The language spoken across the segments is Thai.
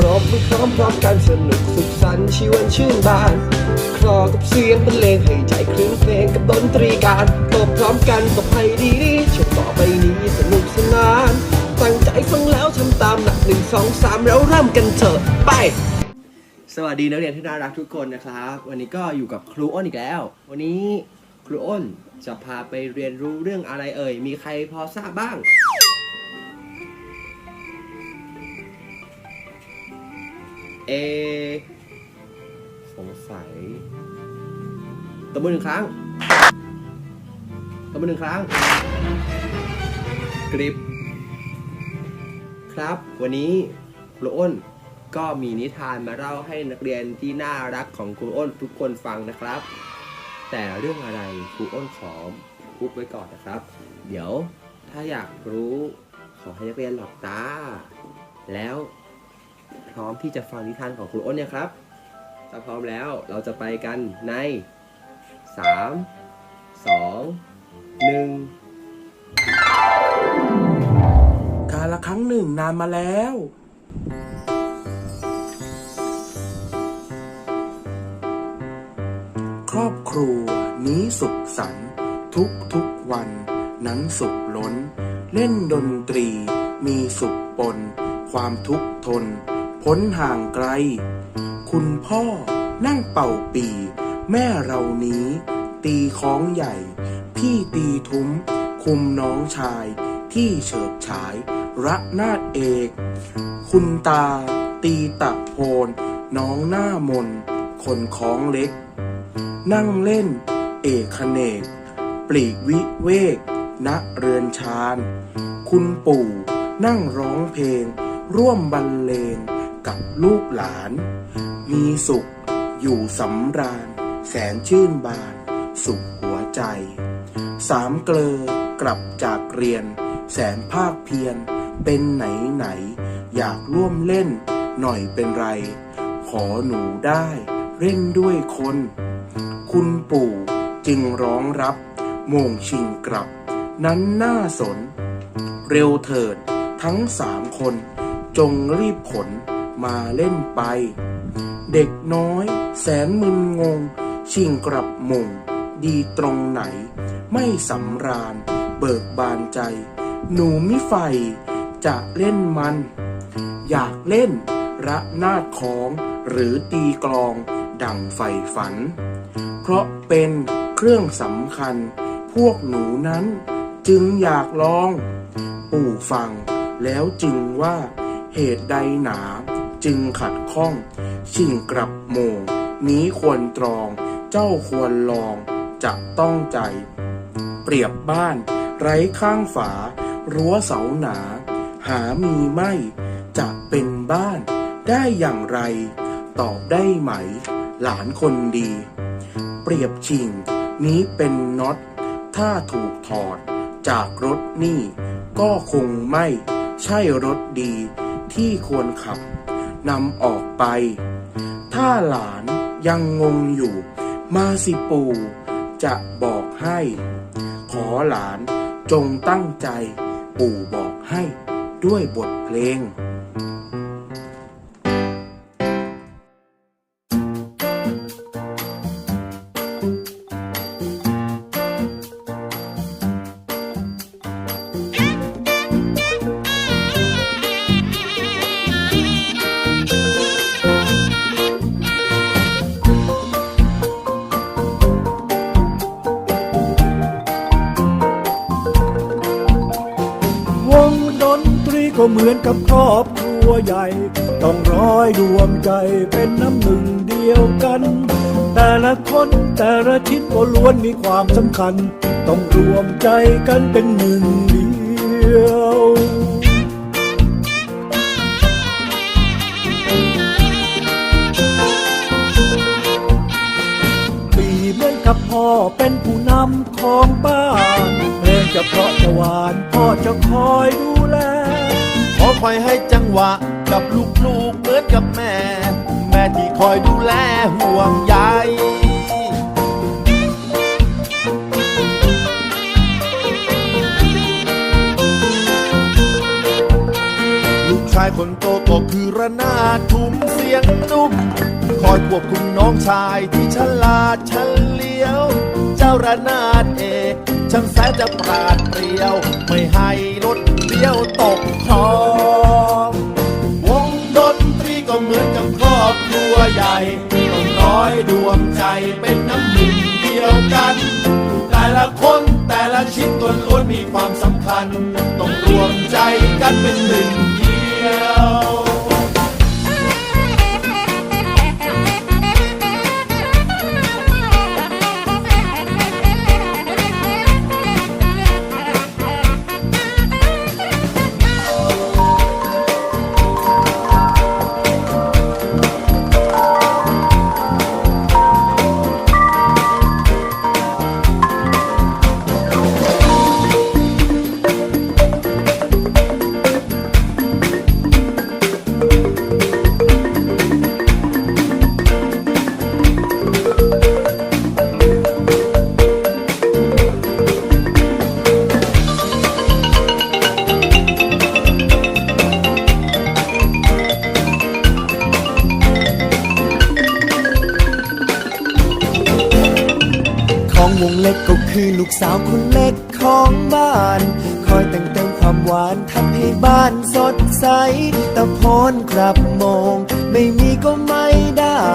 พร้อมพร้อมๆกันสนุกสุขสันต์ชีวันชื่นบาน คลอกับเสียงบรรเลงให้ใจคลื่นเพลงกับดนตรีการตบพร้อมกันตบให้ดีดีช่วงต่อไปนี้สนุกสนาน ตั้งใจฟังแล้วทำตามหนักหนึ่งสองสามแล้วเริ่มกันเถอะไป สวัสดีนักเรียนที่น่ารักทุกคนนะครับ วันนี้ก็อยู่กับครูอ้นอีกแล้ว วันนี้ครูอ้นจะพาไปเรียนรู้เรื่องอะไรเอ่ย มีใครพอทราบบ้าง เอ สงสัยตบมือหนึ่งครั้งตบมือหนึ่งครั้ง กริบ ครับ วันนี้ครูอ้นก็มีนิทานมาเล่าให้นักเรียนที่น่ารักของครูอ้นทุกคนฟังนะครับ แต่เรื่องอะไรครูอ้นขออุบไว้ก่อนนะครับ เดี๋ยวถ้าอยากรู้ขอให้นักเรียนหลับตา แล้ว พร้อมที่จะฟังนิทานของครูอ้นเนี่ยครับ ถ้าพร้อมแล้วเราจะไปกันใน 3 2 1กาละครั้งหนึ่งนานมาแล้ว ครอบครัวนี้สุขสันต์ทุกทุกๆวันนั้นสุขล้น เล่นดนตรีมีสุขปน ความทุกข์ทน พ้นห่างไกล คุณพ่อนั่งเป่าปี แม่เรานี้ ตีของใหญ่ พี่ตีทุ้ม คุมน้องชาย ที่เฉิดฉาย ระนาดเอก คุณตา ตีตะโพน น้องหน้ามน คนของเล็ก นั่งเล่น เอกขเนก ปลีกวิเวกณเรือนชาน คุณปู่นั่งร้องเพลง ร่วมบรรเลง กับลูกหลาน มีสุขอยู่สำราญ แสนชื่นบาน สุขหัวใจ สามเกลอกลับจากเรียน แสนภาคเพียรเป็นไหนไหน อยากร่วมเล่น หน่อยเป็นไร ขอหนูได้เล่นด้วยคน คุณปู่จึงร้องรับโมงชิงกลับ นั้นน่าสน เร็วเถิดทั้งสามคน จงรีบขน มาเล่นไป เด็กน้อยแสนมึนงง ชิงกลับมง ดีตรงไหน ไม่สำราญ เบิกบานใจ หนูมิไฟ จะเล่นมัน อยากเล่นระนาดของหรือตีกลองดังใฝ่ฝัน เพราะเป็นเครื่องสำคัญ พวกหนูนั้นจึงอยากลอง ปู่ฟังแล้วจึงว่าเหตุใดหนา จึงขัดข้อง ชิงกลับโมง นี้ควรตรอง เจ้าควรลอง จะต้องใจ เปรียบบ้าน ไร้ข้างฝา รั้วเสาหนา หามีไม่ จะเป็นบ้านได้อย่างไร ตอบได้ไหม หลานคนดี เปรียบชิง นี้เป็นน็อต ถ้าถูกถอด จากรถนี่ ก็คงไม่ ใช่รถดีที่ควรขับ นำออกไป ถ้าหลานยังงงอยู่ มาสิปู่จะบอกให้ ขอหลานจงตั้งใจ ปู่บอกให้ด้วยบทเพลง เหมือนกับครอบครัวใหญ่ ต้องร้อยรวมใจเป็นน้ำหนึ่งเดียวกัน แต่ละคนแต่ละทิศก็ล้วนมีความสำคัญ ต้องรวมใจกันเป็นหนึ่งเดียว ครับพ่อเป็นผู้นำของบ้านเพลงจะเพราะจะหวานพ่อจะคอยดูแล ขอคอยให้จังหวะกับลูกๆเหมือนกับแม่ แม่ที่คอยดูแลห่วงใยลูกชายคนโตก็คือระนาดทุ้มเสียงนุ่ม อยควบคุมน้องชายที่ฉลาดเฉลียว เจ้าระนาดเอกช่างแสนจะปราดเปรียว ไม่ให้รถเลี้ยวตกคลองวงดนตรีก็เหมือนกับครอบครัวใหญ่ต้องร้อยดวงใจเป็นน้ำหนึ่งเดียวกัน แต่ละคนแต่ละชิ้นตัวล้วนมีความสำคัญ ต้องรวมใจกันเป็นหนึ่ง องวงเล็กก็คือลูกสาวคนเล็กของบ้าน คอยแต่งเติมความหวานทำให้บ้านสดใส ตะโพนกลับมอง ไม่มีก็ไม่ได้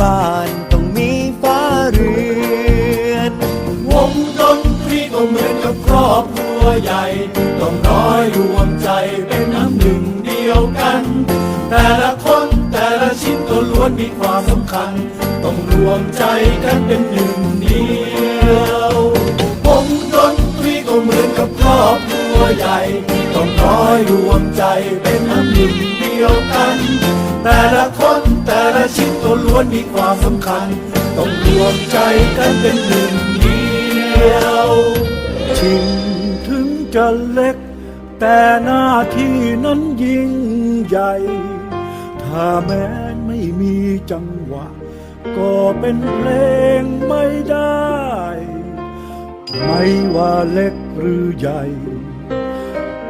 บ้านต้องมีฟ้าเรือน วงดนตรีก็เหมือนกับครอบครัวใหญ่ ต้องร้อยรวมใจเป็นน้ำหนึ่งเดียวกัน แต่ละคนแต่ละชิ้นก็ล้วนมีความสำคัญ ต้องรวมใจกันเป็นหนึ่งเดียว ใหญ่ต้องร้อยรวมใจเป็นน้ำหนึ่งเดียวกัน แต่ละคนแต่ละชิ้นก็ล้วนมีความสำคัญ ต้องรวมใจกันเป็นหนึ่งเดียวชิงถึงจะเล็ก แต่หน้าที่นั้นยิ่งใหญ่ ถ้าแม้ไม่มีจังหวะ ก็เป็นเพลงไม่ได้ ไม่ว่าเล็กหรือใหญ่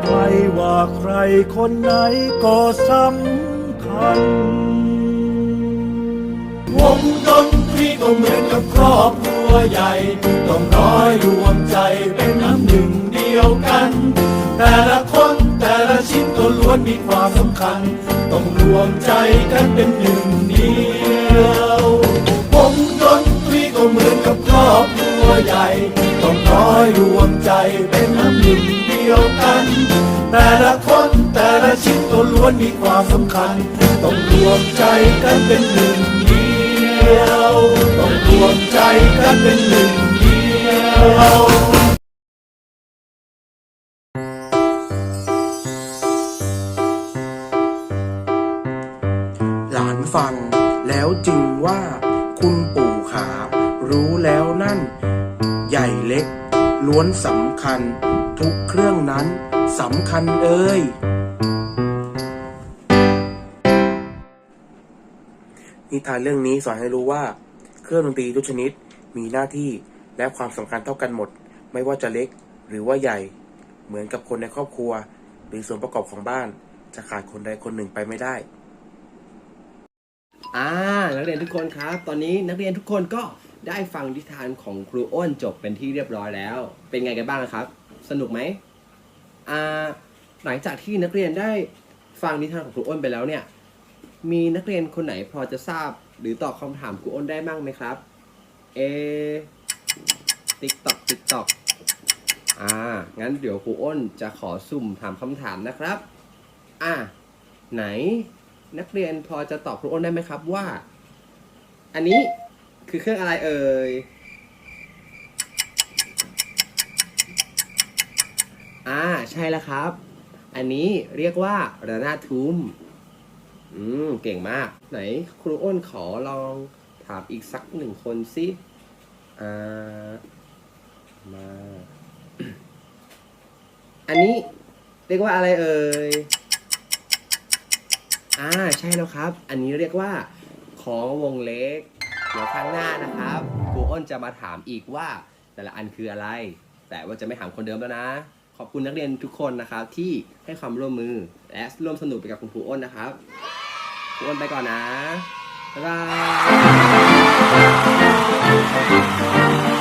ไม่ว่าใครคนไหนก็สำคัญ วงดนตรีก็เหมือนกับครอบครัวใหญ่ ต้องร้อยรวมใจเป็นน้ำหนึ่งเดียวกัน แต่ละคนแต่ละชิ้นก็ล้วนมีความสำคัญ ต้องรวมใจกันเป็นหนึ่งเดียววงดนตรีก็เหมือนกับครอบครัวใหญ่ ต้องร้อยรวมใจเป็นน้ำหนึ่ง ยวกัน แต่ละคนแต่ละชิ้นก็ล้วนมีความสำคัญ ต้องรวมใจกันเป็นหนึ่งเดียว ต้องรวมใจกันเป็นหนึ่งเดียวหลานฟังแล้วจึงว่าคุณปู่ขา รู้แล้วนั่น ใหญ่เล็ก ล้วนสำคัญ ทุกเครื่องนั้นสำคัญเอ่ยนิทานเรื่องนี้สอนให้รู้ว่า เครื่องดนตรีทุกชนิดมีหน้าที่และความสำคัญเท่ากันหมด ไม่ว่าจะเล็กหรือว่าใหญ่ เหมือนกับคนในครอบครัว หรือส่วนประกอบของบ้าน จะขาดคนใดคนหนึ่งไปไม่ได้ อ่า นักเรียนทุกคนครับ ตอนนี้นักเรียนทุกคนก็ ได้ฟังนิทานของครูอ้นจบเป็นที่เรียบร้อยแล้ว เป็นไงกันบ้างครับ สนุกไหมอ่าหลังจากที่นักเรียนได้ฟังนิทานของครูอ้นไปแล้วเนี่ย มีนักเรียนคนไหนพอจะทราบ หรือตอบคำถามครูอ้นได้บ้างไหมครับ เอติ๊กตอกติ๊กตอกอ่า งั้นเดี๋ยวครูอ้นจะขอสุ่มถามคำถามนะครับ อ่า ไหนนักเรียนพอจะตอบครูอ้นได้ไหมครับว่า อันนี้ คือเครื่องอะไรเอ่ย อ่า ใช่แล้วครับ อันนี้เรียกว่าระนาดทุ้ม อืม เก่งมาก ไหนครูอ้นขอลองถามอีกสักหนึ่งคนสิอ่า มา อันนี้เรียกว่าอะไรเอ่ย อ่า ใช่แล้วครับ อันนี้เรียกว่า ของวงเล็ก เดี๋ยวครั้งหน้านะครับครูอ้นจะมาถามอีกว่าแต่ละอันคืออะไร แต่ว่าจะไม่ถามคนเดิมแล้วนะ ขอบคุณนักเรียนทุกคนนะครับที่ให้ความร่วมมือและร่วมสนุกไปกับคุณครูอ้นนะครับครูอ้นไปก่อนนะบ๊ายบาย